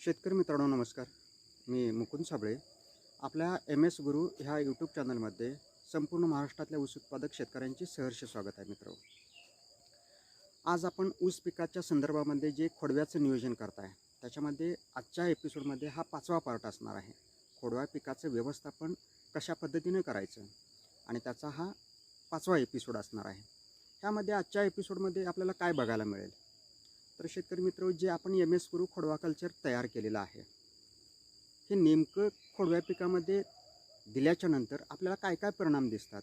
शेतकरी मित्रांनो नमस्कार. मी मुकुंद साबळे. आपल्या एम एस गुरु ह्या यूट्यूब चॅनलमध्ये संपूर्ण महाराष्ट्रातल्या ऊस उत्पादक शेतकऱ्यांचे सहर्ष स्वागत आहे मित्र आज आपण ऊस पिकाच्या संदर्भामध्ये जे खोडव्याचं नियोजन करताय त्याच्यामध्ये आजच्या एपिसोडमध्ये हा पाचवा पार्ट असणार आहे. खोडव्या पिकाचं व्यवस्थापन कशा पद्धतीनं करायचं आणि त्याचा हा पाचवा एपिसोड असणार आहे. ह्यामध्ये आजच्या एपिसोडमध्ये आपल्याला काय बघायला मिळेल? तर शेतकरी मित्र जे आपण एम एस गुरु खोडवा कल्चर तयार केलेलं आहे हे नेमकं खोडव्या पिकामध्ये दिल्याच्या नंतर आपल्याला काय काय परिणाम दिसतात?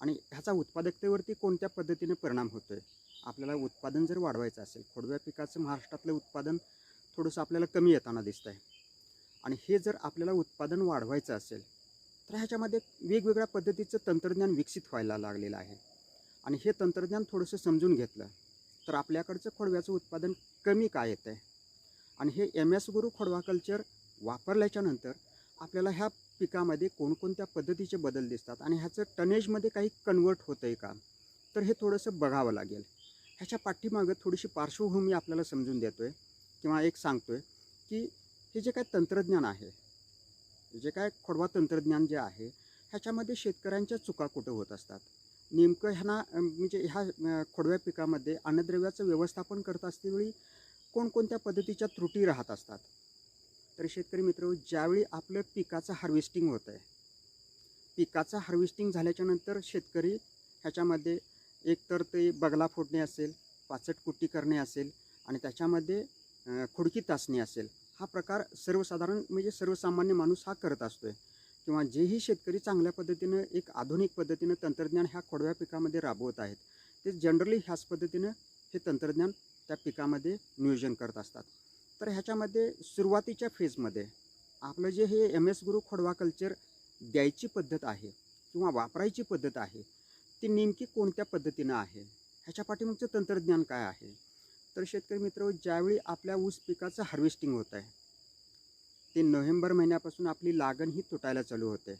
आणि ह्याचा उत्पादकतेवरती कोणत्या पद्धतीने परिणाम होतो आहे आपल्याला उत्पादन जर वाढवायचं असेल खोडव्या पिकाचं महाराष्ट्रातलं उत्पादन थोडंसं आपल्याला कमी येताना दिसतं आहे आणि हे जर आपल्याला उत्पादन वाढवायचं असेल तर ह्याच्यामध्ये वेगवेगळ्या पद्धतीचं तंत्रज्ञान विकसित व्हायला लागलेलं आहे. आणि हे तंत्रज्ञान थोडंसं समजून घेतलं तर आपल्याकडचं खोडव्याचं उत्पादन कमी का येतं आहे? आणि हे एम एस गुरु खोडवा कल्चर वापरल्याच्यानंतर आपल्याला ह्या पिकामध्ये कोणकोणत्या पद्धतीचे बदल दिसतात? आणि ह्याचं टनेजमध्ये काही कन्वर्ट होतं आहे का? तर हे थोडंसं बघावं लागेल. ह्याच्या पाठीमागं थोडीशी पार्श्वभूमी आपल्याला समजून देतो आहे किंवा एक सांगतो आहे की हे जे काय तंत्रज्ञान आहे जे काय खोडवा तंत्रज्ञान जे आहे ह्याच्यामध्ये शेतकऱ्यांच्या चुका कुठं होत असतात? नेमकं ह्यांना म्हणजे ह्या खोडव्या पिकामध्ये अन्नद्रव्याचं व्यवस्थापन करत असतेवेळी कोणकोणत्या पद्धतीच्या त्रुटी राहत असतात? तर शेतकरी मित्र ज्यावेळी आपलं पिकाचं हार्वेस्टिंग होतं आहे पिकाचं हार्वेस्टिंग झाल्याच्यानंतर शेतकरी ह्याच्यामध्ये एकतर ते बगला फोडणे असेल पाचट कुट्टी करणे असेल आणि त्याच्यामध्ये खुडकी तासणी असेल हा प्रकार सर्वसाधारण म्हणजे सर्वसामान्य माणूस हा करत असतो आहे किंवा जेही शेतकरी चांगल्या पद्धतीनं एक आधुनिक पद्धतीनं तंत्रज्ञान ह्या खोडव्या पिकामध्ये राबवत आहेत ते जनरली ह्याच पद्धतीनं हे तंत्रज्ञान त्या पिकामध्ये नियोजन करत असतात. तर ह्याच्यामध्ये सुरुवातीच्या फेजमध्ये आपलं जे हे एम एस गुरु खोडवा कल्चर द्यायची पद्धत आहे किंवा वापरायची पद्धत आहे ती नेमकी कोणत्या पद्धतीनं आहे? ह्याच्या पाठीमागचं तंत्रज्ञान काय आहे? तर शेतकरी मित्र ज्यावेळी आपल्या ऊस पिकाचं हार्वेस्टिंग होत आहे ते नोव्हेंबर महिन्यापासून आपली लागण ही तुटायला चालू होते.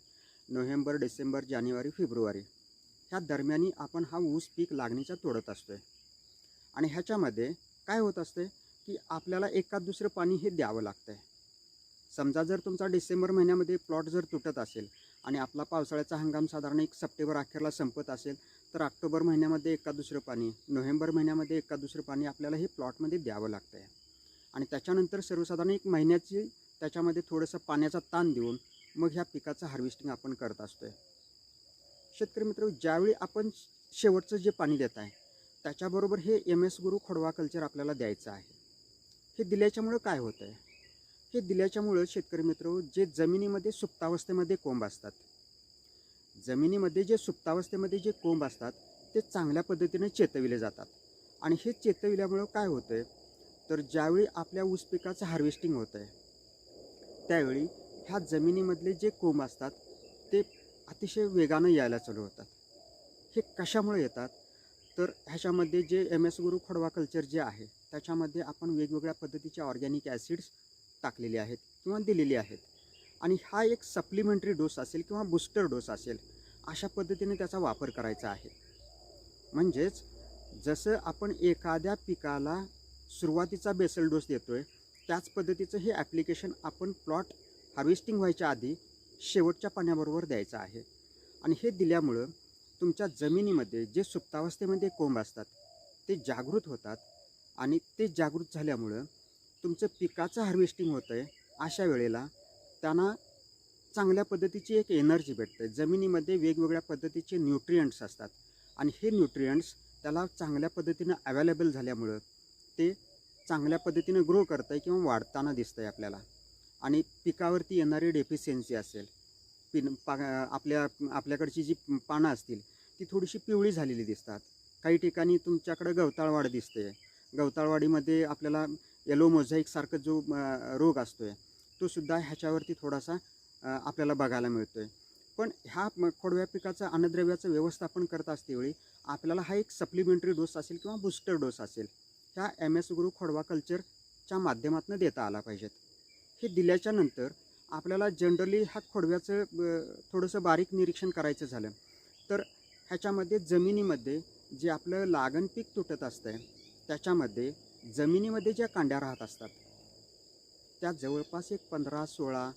नोव्हेंबर डिसेंबर जानेवारी फेब्रुवारी. ह्या दरम्यानी आपण हा ऊस पीक लागणीचा तोडत असतो आहे आणि ह्याच्यामध्ये काय होत असते की आपल्याला एका दुसरं पाणी हे द्यावं लागतं आहे समजा जर तुमचा डिसेंबर महिन्यामध्ये प्लॉट जर तुटत असेल आणि आपला पावसाळ्याचा हंगाम साधारण एक सप्टेंबर अखेरला संपत असेल तर ऑक्टोबर महिन्यामध्ये एका दुसरं पाणी नोव्हेंबर महिन्यामध्ये एका दुसरं पाणी आपल्याला हे प्लॉटमध्ये द्यावं लागतं आहे आणि त्याच्यानंतर सर्वसाधारण एक महिन्याची त्याच्यामध्ये थोडंसं पाण्याचा ताण देऊन मग ह्या पिकाचं हार्वेस्टिंग आपण करत असतो आहे शेतकरी मित्र ज्यावेळी आपण शेवटचं जे पाणी देत आहे त्याच्याबरोबर हे एम एस गुरु खोडवा कल्चर आपल्याला द्यायचं आहे. हे दिल्याच्यामुळं काय होतं आहे हे दिल्याच्यामुळं शेतकरी मित्र जे जमिनीमध्ये सुप्तावस्थेमध्ये कोंब असतात जमिनीमध्ये जे सुप्तावस्थेमध्ये जे कोंब असतात ते चांगल्या पद्धतीने चेतविले जातात. आणि हे चेतविल्यामुळं काय होतं आहे तर ज्यावेळी आपल्या ऊस पिकाचं हार्वेस्टिंग होतं आहे त्यावेळी ह्या जमिनीमधले जे कोंब असतात ते अतिशय वेगानं यायला चालू होतात. हे कशामुळे येतात? तर ह्याच्यामध्ये जे एम एस गुरु खडवा कल्चर जे आहे त्याच्यामध्ये आपण वेगवेगळ्या पद्धतीचे ऑर्गॅनिक ॲसिड्स टाकलेले आहेत किंवा दिलेले आहेत. आणि हा एक सप्लिमेंटरी डोस असेल किंवा बूस्टर डोस असेल अशा पद्धतीने त्याचा वापर करायचा आहे. म्हणजेच जसं आपण एखाद्या पिकाला सुरुवातीचा बेसल डोस देतो आहे त्याच पद्धतीचं हे ॲप्लिकेशन आपण प्लॉट हार्वेस्टिंग व्हायच्या आधी शेवटच्या पाण्याबरोबर द्यायचं आहे. आणि हे दिल्यामुळं तुमच्या जमिनीमध्ये जे सुप्तावस्थेमध्ये कोंब असतात ते जागृत होतात आणि ते जागृत झाल्यामुळं तुमचं पिकाचं हार्वेस्टिंग होतं आहे अशा वेळेला त्यांना चांगल्या पद्धतीची एक एनर्जी भेटते जमिनीमध्ये वेगवेगळ्या पद्धतीचे न्यूट्रियंट्स असतात आणि हे न्यूट्रियंट्स त्याला चांगल्या पद्धतीनं अवेलेबल झाल्यामुळं ते चांगल्या पद्धतीनं ग्रो करतं आहे किंवा वाढताना दिसतं आहे आपल्याला. आणि पिकावरती येणारी डेफिशियन्सी असेल पिन पा आपल्या आपल्याकडची जी पानं असतील ती थोडीशी पिवळी झालेली दिसतात. काही ठिकाणी तुमच्याकडं गवताळवाढ दिसते. गवताळवाडीमध्ये आपल्याला येलो मोझाईकसारखं जो रोग असतो आहे तो सुद्धा ह्याच्यावरती थोडासा आपल्याला बघायला मिळतो आहे पण ह्या खोडव्या पिकाचं अन्नद्रव्याचं व्यवस्थापन करत असतेवेळी आपल्याला हा एक सप्लिमेंटरी डोस असेल किंवा बूस्टर डोस असेल. ह्या एम एस गुरु खोडवा कल्चरच्या माध्यमातून देता आला पाहिजेत. हे दिल्याच्या नंतर आपल्याला जनरली ह्या खोडव्याचं थोडंसं बारीक निरीक्षण करायचं झालं. तर ह्याच्यामध्ये जमिनीमध्ये जे आपलं लागण पीक तुटत असतं आहे त्याच्यामध्ये जमिनीमध्ये ज्या कांड्या राहत असतात त्या जवळपास एक पंधरा सोळा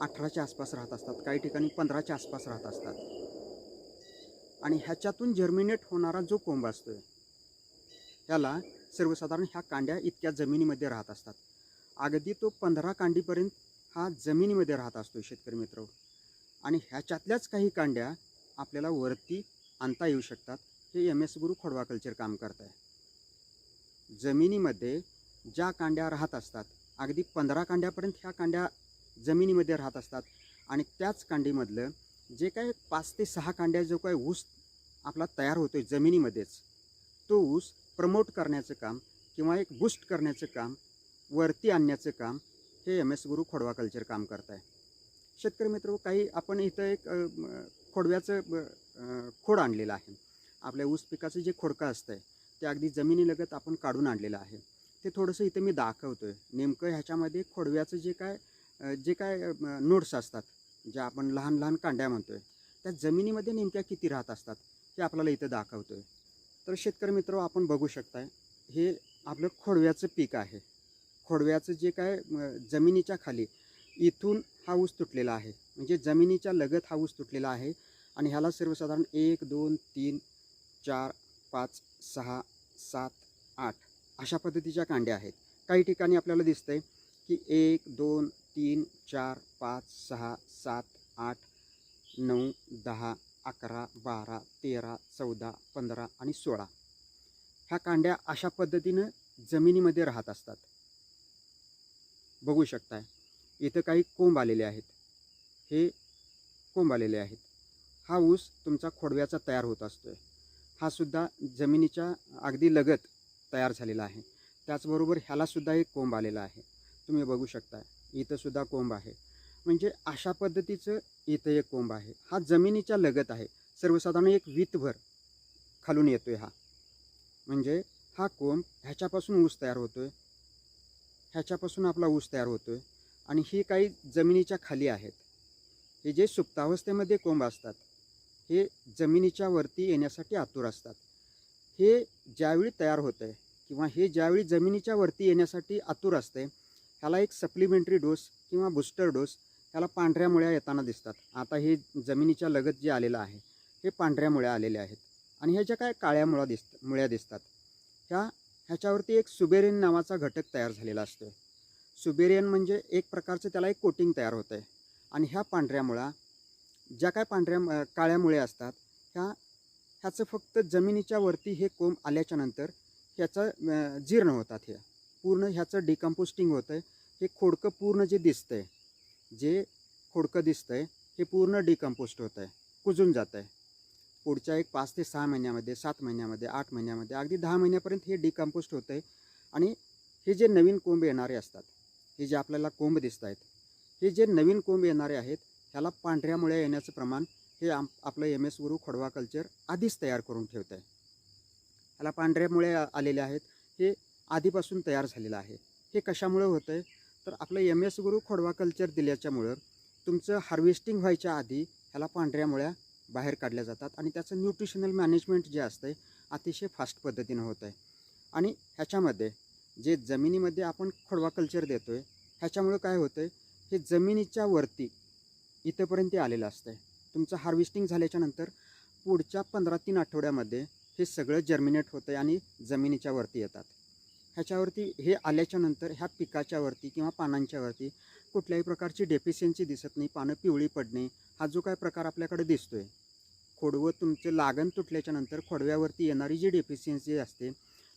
अठराच्या आसपास राहत असतात. काही ठिकाणी पंधराच्या आसपास राहत असतात. आणि ह्याच्यातून जर्मिनेट होणारा जो कोंब असतो त्याला सर्वसाधारण ह्या कांड्या इतक्या जमिनीमध्ये राहत असतात. अगदी तो पंधरा कांडीपर्यंत हा जमिनीमध्ये राहत असतो शेतकरी मित्र. आणि ह्याच्यातल्याच काही कांड्या आपल्याला वरती आणता येऊ शकतात. हे एम एस गुरु खोडवा कल्चर काम करत आहे जमिनीमध्ये ज्या कांड्या राहत असतात अगदी पंधरा कांड्यापर्यंत ह्या कांड्या जमिनीमध्ये राहत असतात. आणि त्याच कांडीमधलं जे काय पाच ते सहा कांड्या जो काय ऊस आपला तयार होतो आहे जमिनीमध्येच तो ऊस प्रमोट करण्याचं काम किंवा एक बूस्ट करण्याचं काम वरती आणण्याचं काम हे एम एस गुरु खोडवा कल्चर काम करत आहे शेतकरी मित्र काही आपण इथं एक खोडव्याचं खोड आणलेलं आहे. आपल्या ऊस पिकाचं जे खोडकं असतं आहे ते अगदी जमिनीलगत आपण काढून आणलेलं आहे. ते थोडंसं इथं मी दाखवतो आहे नेमकं ह्याच्यामध्ये खोडव्याचं जे काय जे काय नोट्स असतात ज्या आपण लहान लहान कांड्या म्हणतो आहे त्या जमिनीमध्ये नेमक्या किती राहत असतात हे आपल्याला इथं दाखवतो आहे तर शेतकरी मित्र आपण बघू शकताय हे आपलं खोडव्याचं पीक आहे. खोडव्याचं जे काय जमिनीच्या खाली इथून हा ऊस तुटलेला आहे. म्हणजे जमिनीच्या लगत हा ऊस तुटलेला आहे आणि ह्याला सर्वसाधारण एक दोन तीन चार पाच सहा सात आठ अशा पद्धतीच्या कांड्या आहेत. काही ठिकाणी आपल्याला दिसतंय की एक दोन तीन चार पाच सहा सात आठ नऊ दहा अकरा बारा तेरा चौदा पंधरा आणि सोळा. ह्या कांड्या अशा पद्धतीनं जमिनीमध्ये राहत असतात. बघू शकताय इथं काही कोंब आलेले आहेत. हे कोंब आलेले आहेत. हा ऊस तुमचा खोडव्याचा तयार होत असतो हा सुद्धा जमिनीच्या अगदी लगत तयार झालेला आहे. त्याचबरोबर ह्यालासुद्धा एक कोंब आलेला आहे. तुम्ही बघू शकता इथंसुद्धा कोंब आहे. म्हणजे अशा पद्धतीचं इथं एक कोंब आहे. हा जमिनीच्या लगत आहे. सर्वसाधारण एक वीतभर खालून येतो आहे हा. म्हणजे हा कोंब ह्याच्यापासून ऊस तयार होतो आहे ह्याच्यापासून आपला ऊस तयार होतो आहे आणि ही काही जमिनीच्या खाली आहेत. हे जे सुप्तावस्थेमध्ये कोंब असतात हे जमिनीच्या वरती येण्यासाठी आतुर असतात. हे ज्यावेळी तयार होतं आहे किंवा हे ज्यावेळी जमिनीच्या वरती येण्यासाठी आतुर असते ह्याला एक सप्लिमेंटरी डोस किंवा बूस्टर डोस ह्याला पांढऱ्या मुळ्या येताना दिसतात. आता हे जमिनीच्या लगत जे आलेलं आहे हे पांढऱ्या मुळ्या आलेल्या आहेत. आणि ह्याच्या काय काळ्या मुळा दिसत मुळ्या दिसतात? ह्या ह्याच्यावरती एक सुबेरियन नावाचा घटक तयार झालेला असतो सुबेरियन म्हणजे एक प्रकारचं त्याला एक कोटिंग तयार होतं आहे आणि ह्या पांढऱ्या मुळा ज्या काय पांढऱ्या काळ्या मुळे असतात ह्या ह्याचं फक्त जमिनीच्या वरती हे कोंब आल्याच्यानंतर ह्याचं जीर्ण होतात हे. पूर्ण ह्याचं डिकम्पोस्टिंग होतं आहे हे खोडकं पूर्ण जे दिसतं आहे जे खोडकं दिसतं आहे हे पूर्ण डिकम्पोस्ट होतं आहे कुजून जातं आहे पुढच्या एक पाच ते सहा महिन्यामध्ये सात महिन्यामध्ये आठ महिन्यामध्ये अगदी दहा महिन्यापर्यंत हे डिकम्पोस्ट होतं आहे आणि हे जे नवीन कोंब येणारे असतात हे जे आपल्याला कोंब दिसत आहेत हे जे नवीन कोंब येणारे आहेत ह्याला पांढऱ्या मुळ्या येण्याचं प्रमाण हे आम आपलं एम एस गुरु खोडवा कल्चर आधीच तयार करून ठेवतं आहे ह्याला पांढऱ्या मुळ्या आलेल्या आहेत हे आधीपासून तयार झालेलं आहे. हे कशामुळे होतं आहे तर आपलं एम एस गुरु खोडवा कल्चर दिल्याच्यामुळं तुमचं हार्वेस्टिंग व्हायच्या आधी ह्याला पांढऱ्या मुळ्या बाहेर काढल्या जातात आणि त्याचं न्यूट्रिशनल मॅनेजमेंट जे असतं आहे अतिशय फास्ट पद्धतीनं होतं आहे आणि ह्याच्यामध्ये जे जमिनीमध्ये आपण खोडवा कल्चर देतो आहे ह्याच्यामुळं काय होतं आहे हे जमिनीच्या वरती इथंपर्यंत आलेलं असतं आहे तुमचं हार्वेस्टिंग झाल्याच्यानंतर पुढच्या पंधरा तीन आठवड्यामध्ये हे सगळं जर्मिनेट होतं आहे आणि जमिनीच्या वरती येतात. ह्याच्यावरती हे आल्याच्यानंतर ह्या पिकाच्यावरती किंवा पानांच्यावरती कुठल्याही प्रकारची डेफिशियन्सी दिसत नाही पानं पिवळी पडणे हा जो काय प्रकार आपल्याकडे दिसतो आहे खोडवं तुमचं लागण तुटल्याच्यानंतर खोडव्यावरती येणारी जी डेफिशियन्सी असते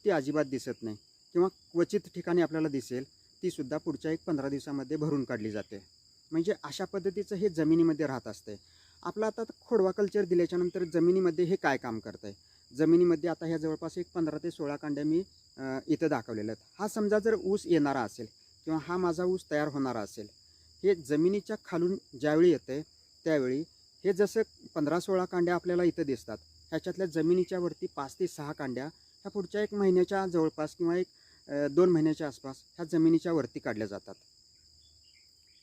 ती अजिबात दिसत नाही किंवा क्वचित ठिकाणी आपल्याला दिसेल तीसुद्धा पुढच्या एक पंधरा दिवसामध्ये भरून काढली जाते. म्हणजे अशा पद्धतीचं हे जमिनीमध्ये राहत असते आपलं आता खोडवा कल्चर दिल्याच्यानंतर जमिनीमध्ये हे काय काम करतं आहे जमिनीमध्ये आता ह्या जवळपास एक पंधरा ते सोळा कांड्या मी इथं दाखवलेल्या आहेत. हा समजा जर ऊस येणारा असेल किंवा हा माझा ऊस तयार होणारा असेल हे जमिनीच्या खालून ज्यावेळी येतं त्यावेळी हे जसं पंधरा सोळा कांड्या आपल्याला इथं दिसतात ह्याच्यातल्या जमिनीच्या वरती पाच ते सहा कांड्या ह्या पुढच्या एक महिन्याच्या जवळपास किंवा एक दोन महिन्याच्या आसपास ह्या जमिनीच्या वरती काढल्या जातात.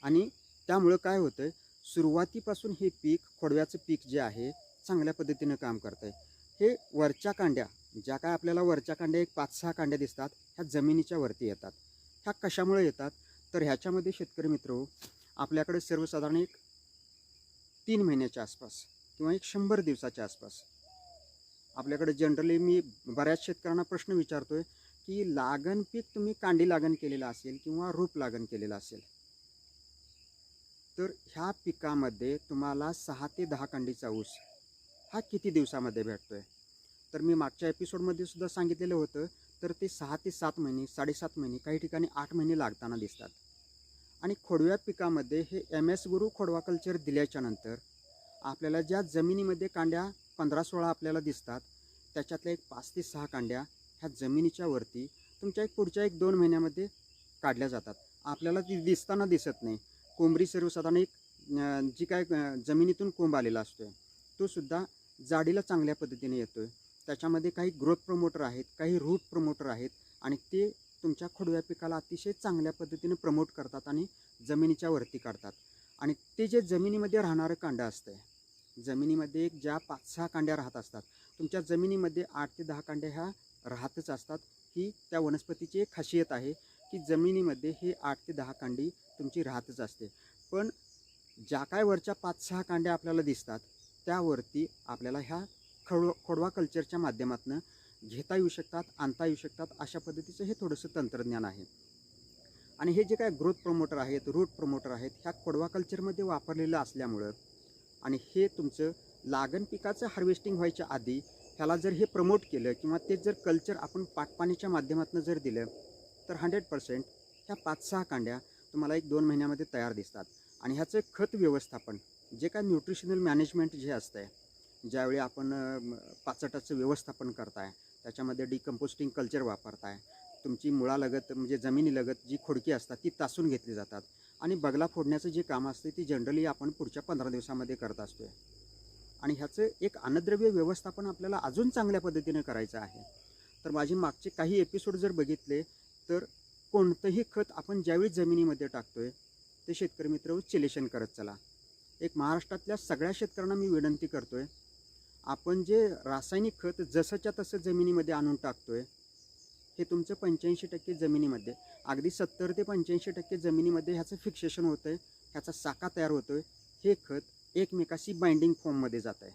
आणि त्यामुळं काय होतं आहे सुरुवातीपासून हे पीक खोडव्याचं पीक जे आहे चांगल्या पद्धतीनं काम करतं आहे हे वरच्या कांड्या ज्या काय आपल्याला वरच्या कांड्या एक पाच सहा कांड्या दिसतात ह्या जमिनीच्या वरती येतात. ह्या कशामुळे येतात? तर ह्याच्यामध्ये शेतकरी मित्र आपल्याकडे सर्वसाधारण एक तीन महिन्याच्या आसपास किंवा एक शंभर दिवसाच्या आसपास. आपल्याकडे जनरली मी बऱ्याच शेतकऱ्यांना प्रश्न विचारतोय की लागण पीक तुम्ही कांडी लागण केलेलं असेल किंवा रोप लागण केलेलं असेल तर ह्या पिकामध्ये तुम्हाला सहा ते दहा कांडीचा ऊस हा किती दिवसामध्ये भेटतो आहे तर मी मागच्या एपिसोडमध्ये सुद्धा सांगितलेलं होतं तर ते सहा ते सात महिने साडेसात महिने काही ठिकाणी आठ महिने लागताना दिसतात. आणि खोडव्या पिकामध्ये हे एम एस गुरु खोडवा कल्चर दिल्याच्या नंतर आपल्याला ज्या जमिनीमध्ये कांड्या पंधरा सोळा आपल्याला दिसतात त्याच्यातल्या एक पाच ते सहा कांड्या ह्या जमिनीच्या वरती तुमच्या एक पुढच्या एक दोन महिन्यामध्ये काढल्या जातात. आपल्याला ती दिसताना दिसत नाही. कोंबरी सर्वसाधारण एक जी काय जमिनीतून कोंब आलेला असतो तो सुद्धा जाडीला चांगल्या पद्धतीने येतो आहे त्याच्यामध्ये काही ग्रोथ प्रमोटर आहेत काही रूट प्रमोटर आहेत आणि ते तुमच्या खोडव्या पिकाला अतिशय चांगल्या पद्धतीने प्रमोट करतात आणि जमिनीच्या वरती काढतात. आणि ते जे जमिनीमध्ये राहणारं कांडं असतं जमिनीमध्ये एक ज्या पाच सहा कांड्या राहत असतात तुमच्या जमिनीमध्ये आठ ते दहा कांड्या ह्या राहतच असतात. ही त्या वनस्पतीची एक खासियत आहे की जमिनीमध्ये हे आठ ते दहा कांडी तुमची राहतच असते. पण ज्या काय वरच्या पाच सहा कांड्या आपल्याला दिसतात त्यावरती आपल्याला ह्या खड खोडवा कल्चरच्या माध्यमातून घेता येऊ शकतात आणता येऊ शकतात अशा पद्धतीचं हे थोडंसं तंत्रज्ञान आहे. आणि हे जे काय ग्रोथ प्रमोटर आहेत रूट प्रमोटर आहेत ह्या खोडवा कल्चरमध्ये वापरलेलं असल्यामुळं आणि हे तुमचं लागण पिकाचं हार्वेस्टिंग व्हायच्या आधी ह्याला जर हे प्रमोट केलं किंवा ते जर कल्चर आपण पाटपाणीच्या माध्यमातून जर दिलं तर हंड्रेड पर्सेंट ह्या पाच सहा कांड्या तुम्हाला एक दोन महिन्यामध्ये तयार दिसतात. आणि ह्याचं खत व्यवस्थापन जे काय न्यूट्रिशनल मॅनेजमेंट जे असतं आहे ज्यावेळी आपण पाचटाचं व्यवस्थापन करताय त्याच्यामध्ये डिकम्पोस्टिंग कल्चर वापरताय तुमची मुळालगत म्हणजे जमिनीलगत जी खोडकी असतात ती तासून घेतली जातात. आणि बगला फोडण्याचं जे काम असते ती जनरली आपण पुढच्या पंधरा दिवसामध्ये करत असतो आणि ह्याचं एक अन्नद्रव्य व्यवस्थापन आपल्याला अजून चांगल्या पद्धतीने करायचं आहे. तर माझे मागचे काही एपिसोड जर बघितले तर कोणतंही खत आपण ज्यावेळी जमिनीमध्ये टाकतोय ते शेतकरी मित्र चिलेशन करत चला. एक महाराष्ट्रातल्या सगळ्या शेतकऱ्यांना मी विनंती करतोय आपण जे रासायनिक खत जसंच्या तसं जमिनीमध्ये आणून टाकतोय हे तुमचं पंच्याऐंशी टक्के जमिनीमध्ये अगदी सत्तर ते पंच्याऐंशी टक्के जमिनीमध्ये ह्याचं फिक्सेशन होतं आहे ह्याचा साका तयार होतो आहे हे खत एकमेकाशी बाइंडिंग फॉर्ममध्ये जात आहे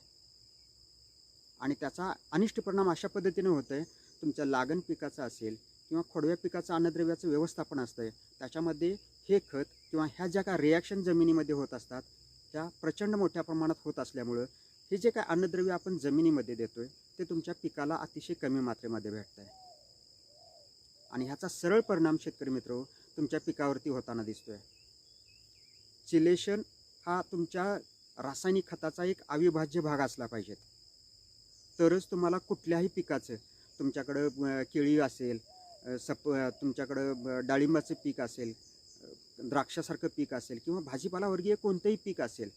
आणि त्याचा अनिष्ट परिणाम अशा पद्धतीने होतो आहे तुमच्या लागण पिकाचं असेल किंवा खोडव्या पिकाचं अन्नद्रव्याचं व्यवस्थापन असतं आहे त्याच्यामध्ये हे खत किंवा ह्या ज्या काय रिॲक्शन जमिनीमध्ये होत असतात त्या प्रचंड मोठ्या प्रमाणात होत असल्यामुळं हे जे काय अन्नद्रव्य आपण जमिनीमध्ये देतोय ते तुमच्या पिकाला अतिशय कमी मात्रेमध्ये भेटत आहे आणि ह्याचा सरळ परिणाम शेतकरी मित्र तुमच्या पिकावरती होताना दिसतोय. चिलेशन हा तुमच्या रासायनिक खताचा एक अविभाज्य भाग असला पाहिजेत. तरच तुम्हाला कुठल्याही पिकाचं तुमच्याकडं केळी असेल सप तुमच्याकडं डाळिंबाचं पीक असेल द्राक्षासारखं पीक असेल किंवा भाजीपालावर्गीय कोणतंही पीक असेल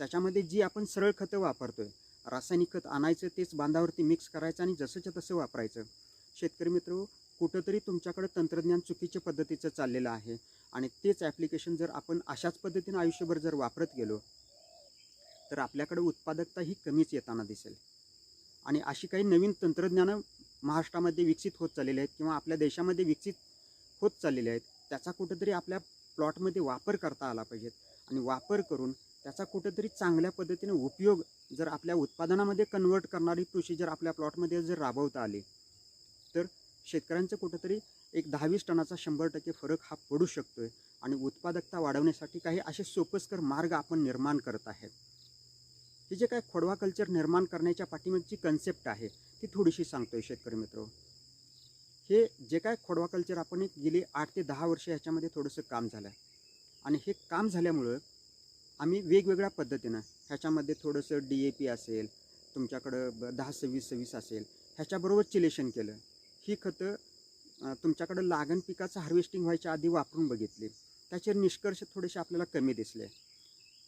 त्याच्यामध्ये जी आपण सरळ खतं वापरतोय रासायनिक खत आणायचं तेच बांधावरती मिक्स करायचं आणि जसंच्या तसं वापरायचं. शेतकरी मित्र कुठंतरी तुमच्याकडे तंत्रज्ञान चुकीच्या पद्धतीचं चाललेलं आहे आणि तेच ॲप्लिकेशन जर आपण अशाच पद्धतीनं आयुष्यभर जर वापरत गेलो तर आपल्याकडे उत्पादकता ही कमीच येताना दिसेल. आणि अशी काही नवीन तंत्रज्ञानं महाराष्ट्रामध्ये विकसित होत चाललेली आहेत किंवा आपल्या देशामध्ये विकसित होत चाललेले आहेत त्याचा कुठंतरी आपल्या प्लॉटमध्ये वापर करता आला पाहिजेत. आणि वापर करून त्याचा कुठंतरी चांगल्या पद्धतीने उपयोग जर आपल्या उत्पादनामध्ये कन्वर्ट करणारी प्रोसिजर आपल्या प्लॉटमध्ये जर राबवता आली तर शेतकऱ्यांचं कुठंतरी एक दहावीस टनाचा शंभर टक्के फरक हा पडू शकतोय आणि उत्पादकता वाढवण्यासाठी काही असे सोपस्कर मार्ग आपण निर्माण करत आहे. हे जे काय खोडवा कल्चर निर्माण करण्याच्या पाठीमागची कन्सेप्ट आहे ती थोडीशी सांगतोय शेतकरी मित्र. हे जे काय खोडवा कल्चर आपण एक गेली आठ ते दहा वर्ष ह्याच्यामध्ये थोडंसं काम झालं आहे आणि हे काम झाल्यामुळं आम्ही वेगवेगळ्या पद्धतीनं ह्याच्यामध्ये थोडंसं डी ए पी असेल तुमच्याकडं ब- दहा सव्वीस सव्वीस असेल ह्याच्याबरोबर चिलेशन केलं. ही खतं तुमच्याकडं लागण पिकाचं हार्वेस्टिंग व्हायच्या आधी वापरून बघितली. त्याचे निष्कर्ष थोडेसे आपल्याला कमी दिसले.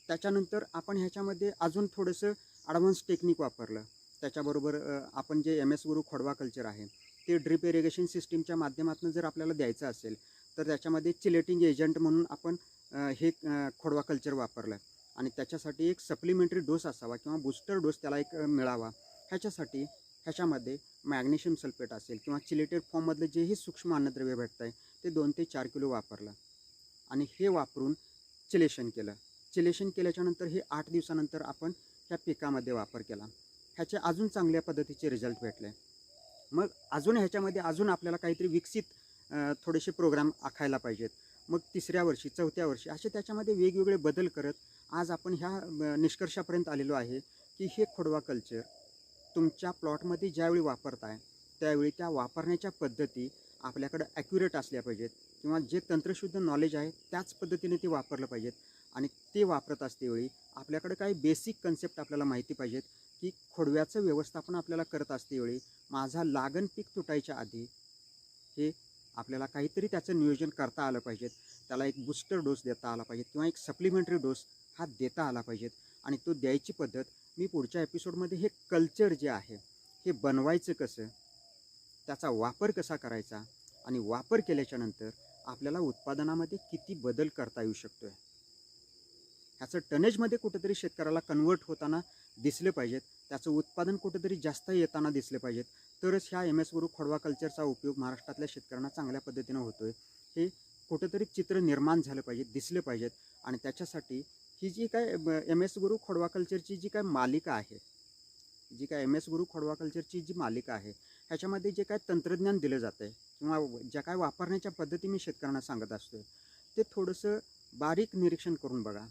त्याच्यानंतर आपण ह्याच्यामध्ये अजून थोडंसं ॲडव्हान्स टेक्निक वापरलं. त्याच्याबरोबर आपण जे एम एस गुरु खोडवा कल्चर आहे ते ड्रिप इरिगेशन सिस्टीमच्या माध्यमातून जर आपल्याला द्यायचं असेल तर त्याच्यामध्ये चिलेटिंग एजंट म्हणून आपण हे खोडवा कल्चर वापरलं आणि त्याच्यासाठी एक सप्लिमेंटरी डोस असावा किंवा बूस्टर डोस त्याला एक मिळावा. ह्याच्यासाठी ह्याच्यामध्ये मॅग्नेशियम सल्फेट असेल किंवा चिलेटेड फॉर्ममधलं जेही सूक्ष्म अन्नद्रव्य भेटतं आहे ते दोन ते चार किलो वापरलं. आणि हे वापरून चिलेशन केलं. चिलेशन केल्याच्यानंतर हे आठ दिवसानंतर आपण ह्या पिकामध्ये वापर केला. ह्याचे अजून चांगल्या पद्धतीचे रिझल्ट भेटले. मग अजून ह्याच्यामध्ये अजून आपल्याला काहीतरी विकसित थोडेसे प्रोग्राम आखायला पाहिजेत. मग तिसऱ्या वर्षी चौथ्या वर्षी असे त्याच्यामध्ये वेगवेगळे बदल करत आज आपण ह्या निष्कर्षापर्यंत आलेलो आहे की हे खोडवा कल्चर तुमच्या प्लॉटमध्ये ज्यावेळी वापरताय त्यावेळी त्या वापरण्याच्या पद्धती आपल्याकडं ॲक्युरेट असल्या पाहिजेत किंवा जे तंत्रशुद्ध नॉलेज आहे त्याच पद्धतीने ते वापरलं पाहिजेत आणि ते वापरत असतेवेळी आपल्याकडे काही बेसिक कन्सेप्ट आपल्याला माहिती पाहिजेत की खोडव्याचं व्यवस्थापन आपल्याला करत असतेवेळी माझा लागण पीक तुटायच्या आधी हे आपल्याला काहीतरी त्याचं नियोजन करता आलं पाहिजेत. त्याला एक बूस्टर डोस देता आला पाहिजे किंवा एक सप्लिमेंटरी डोस हा देता आला पाहिजेत. आणि तो द्यायची पद्धत मी पुढच्या एपिसोडमध्ये हे कल्चर जे आहे हे बनवायचं कसं त्याचा वापर कसा करायचा आणि वापर केल्याच्यानंतर आपल्याला उत्पादनामध्ये किती बदल करता येऊ शकतो आहे ह्याचं टनेजमध्ये कुठेतरी शेतकऱ्याला कन्वर्ट होताना दिसले पाहिजेत. त्याचं उत्पादन कुठेतरी जास्त येताना दिसले पाहिजेत. तरच ह्या एम एस गुरु खोडवा कल्चरचा उपयोग महाराष्ट्रातल्या शेतकऱ्यांना चांगल्या पद्धतीनं होतो आहे हे कुठंतरी चित्र निर्माण झालं पाहिजे दिसले पाहिजेत. आणि त्याच्यासाठी ही जी काय एम एस गुरु खोडवा कल्चरची जी काय मालिका आहे जी काय एम एस गुरु खोडवा कल्चरची जी मालिका आहे ह्याच्यामध्ये जे काय तंत्रज्ञान दिलं जातं आहे किंवा ज्या काय वापरण्याच्या पद्धती मी शेतकऱ्यांना सांगत असतो ते थोडंसं बारीक निरीक्षण करून बघा.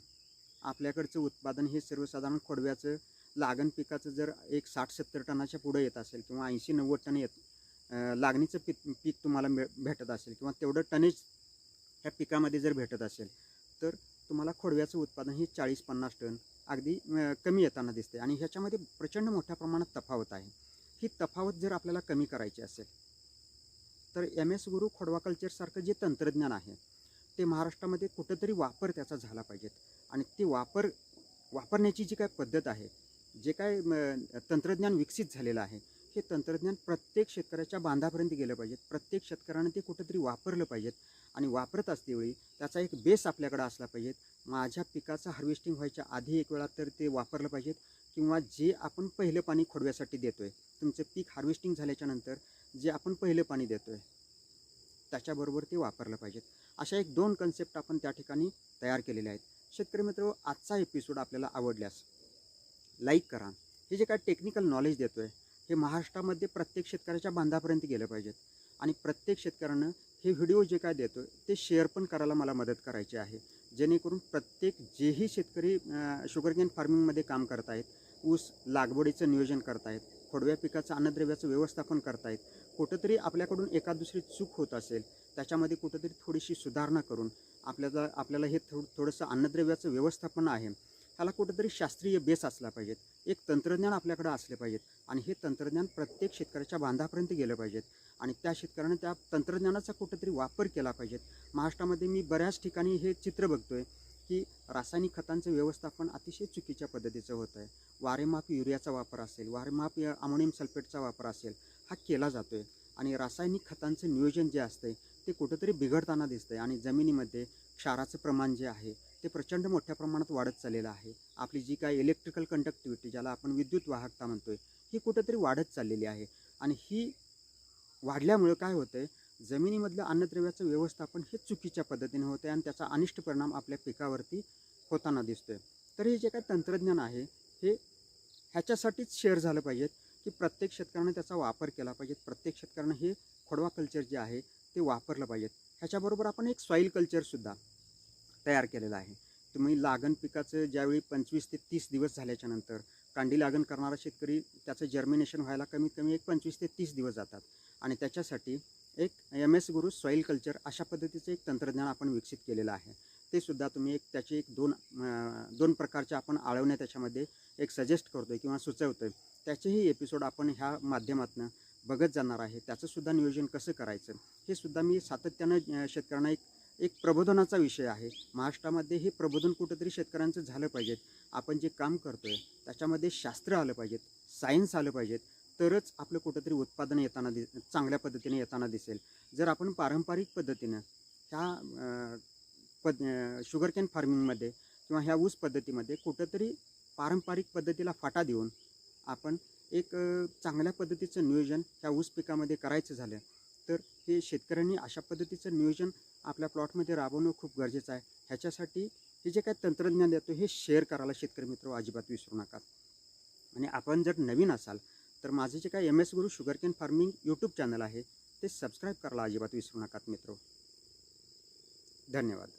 आपल्याकडचं उत्पादन हे सर्वसाधारण खोडव्याचं लागण पिकाचं जर एक साठ सत्तर टनाच्या पुढं येत असेल किंवा ऐंशी नव्वद टन येत लागणीचं पीक पीक तुम्हाला मिळ भेटत असेल किंवा तेवढं टनेज ह्या पिकामध्ये जर भेटत असेल तर तुम्हाला खोडव्याचं उत्पादन हे चाळीस पन्नास टन अगदी कमी येताना दिसते आणि ह्याच्यामध्ये प्रचंड मोठ्या प्रमाणात तफावत आहे. ही तफावत जर आपल्याला कमी करायची असेल तर एम एस गुरु खोडवा कल्चरसारखं जे तंत्रज्ञान आहे ते महाराष्ट्रामध्ये कुठंतरी वापर त्याचा झाला पाहिजेत. आणि ते वापर वापरण्याची जी काय पद्धत आहे जे काय म, तंत्रज्ञान विकसित झालेलं आहे हे तंत्रज्ञान प्रत्येक शेतकऱ्याच्या बांधापर्यंत गेलं पाहिजेत. प्रत्येक शेतकऱ्यानं ते कुठंतरी वापरलं पाहिजेत. आणि वापरत असतेवेळी त्याचा एक बेस आपल्याकडं असला पाहिजेत. माझ्या पिकाचं हार्वेस्टिंग व्हायच्या आधी एक वेळा तर ते वापरलं पाहिजेत. किंवा जे आपण पहिलं पाणी खोडव्यासाठी देतो आहे तुमचं पीक हार्वेस्टिंग झाल्याच्यानंतर जे आपण पहिलं पाणी देतो आहे त्याच्याबरोबर ते वापरलं पाहिजेत. अशा एक दोन कन्सेप्ट आपण त्या ठिकाणी तयार केलेले आहेत. शेतकरी मित्र आजचा एपिसोड आपल्याला आवडल्यास लाईक करा. हे जे काय टेक्निकल नॉलेज देतो आहे हे महाराष्ट्रामध्ये प्रत्येक शेतकऱ्याच्या बांधापर्यंत गेलं पाहिजेत. आणि प्रत्येक शेतकऱ्यानं हे व्हिडिओ जे काय देतो ते शेअर पण करायला मला मदत करायची आहे. जेणेकरून प्रत्येक जेही शेतकरी शुगरकेन फार्मिंगमध्ये काम करतायत ऊस लागवडीचं नियोजन करतायत खोडव्या पिकाचं अन्नद्रव्याचं व्यवस्थापन करतायत कुठंतरी आपल्याकडून एका दुसरी चूक होत असेल त्याच्यामध्ये कुठंतरी थोडीशी सुधारणा करून आपल्याला आपल्याला हे थो थोडंसं अन्नद्रव्याचं व्यवस्थापन आहे. ह्याला कुठंतरी शास्त्रीय बेस असला पाहिजेत. एक तंत्रज्ञान आपल्याकडं असले पाहिजेत आणि हे तंत्रज्ञान प्रत्येक शेतकऱ्याच्या बांधापर्यंत गेलं पाहिजेत आणि त्या शेतकऱ्यानं त्या तंत्रज्ञानाचा कुठंतरी वापर केला पाहिजेत. महाराष्ट्रामध्ये मी बऱ्याच ठिकाणी हे चित्र बघतो आहे की रासायनिक खतांचं व्यवस्थापन अतिशय चुकीच्या पद्धतीचं होतं आहे. वारेमाप युरियाचा वापर असेल वारेमाप अमोनियम सल्फेटचा वापर असेल हा केला जातो आहे आणि रासायनिक खतांचं नियोजन जे असतंय ते कुठंतरी बिघडताना दिसतं आहे आणि जमिनीमध्ये क्षाराचं प्रमाण जे आहे ते प्रचंड मोठ्या प्रमाणात वाढत चाललेलं आहे. आपली जी काय इलेक्ट्रिकल कंडक्टिव्हिटी ज्याला आपण विद्युत वाहकता म्हणतो आहे ही कुठंतरी वाढत चाललेली आहे. आणि ही वाढल्यामुळं काय होतं आहे जमिनीमधलं अन्नद्रव्याचं व्यवस्थापन हे चुकीच्या पद्धतीने होतं आहे आणि त्याचा अनिष्ट परिणाम आपल्या पिकावरती होताना दिसतोय. तर हे जे काय तंत्रज्ञान आहे हे ह्याच्यासाठीच शेअर झालं पाहिजेत की प्रत्येक शेतकऱ्यानं त्याचा वापर केला पाहिजे प्रत्येक शेतकऱ्यानं हे खोडवा कल्चर जे आहे ते वापरलं पाहिजेत. ह्याच्याबरोबर आपण एक सॉईल कल्चरसुद्धा तयार केलेलं आहे. तुम्ही लागण पिकाचं ज्यावेळी पंचवीस ते तीस दिवस झाल्याच्यानंतर कांडी लागण करणारा शेतकरी त्याचं जर्मिनेशन व्हायला कमीत कमी एक पंचवीस ते तीस दिवस जातात. आणि त्याच्यासाठी एक M S Guru soil culture अशा पद्धतीचं एक तंत्रज्ञान आपण विकसित केलेलं आहे. ते सुद्धा तुम्ही एक त्याचे एक दोन दोन प्रकारचे आपण आळवण्या त्याच्यामध्ये एक सजेस्ट करतो आहे किंवा सुचवतो आहे त्याचेही एपिसोड आपण ह्या माध्यमातून बघत जाणार आहे. त्याचंसुद्धा नियोजन कसं करायचं? हे सुद्धा मी सातत्यानं शेतकऱ्यांना एक एक प्रबोधनाचा विषय आहे. महाराष्ट्रामध्ये हे प्रबोधन कुठंतरी शेतकऱ्यांचं झालं पाहिजेत. आपण जे काम करतो आहे त्याच्यामध्ये शास्त्र आलं पाहिजेत सायन्स आलं पाहिजेत तरच आपलं कुठंतरी उत्पादन येताना दि चांगल्या पद्धतीने येताना दिसेल. जर आपण पारंपरिक पद्धतीनं ह्या पद शुगर कॅन फार्मिंगमध्ये किंवा ह्या ऊस पद्धतीमध्ये कुठंतरी पारंपरिक पद्धतीला फाटा देऊन आपण एक चांगल्या पद्धतीचं नियोजन ह्या ऊस पिकामध्ये करायचं झालं तर हे शेतकऱ्यांनी अशा पद्धतीचं नियोजन आपल्या प्लॉटमध्ये राबवणं खूप गरजेचं आहे. ह्याच्यासाठी हे जे काही तंत्रज्ञान देतो हे शेअर करायला शेतकरी मित्र अजिबात विसरू नका. आणि आपण जर नवीन असाल तर माझे जे काय M S Guru sugarcane farming YouTube channel आहे ते सबस्क्राईब करायला अजिबात विसरू नका मित्र. धन्यवाद.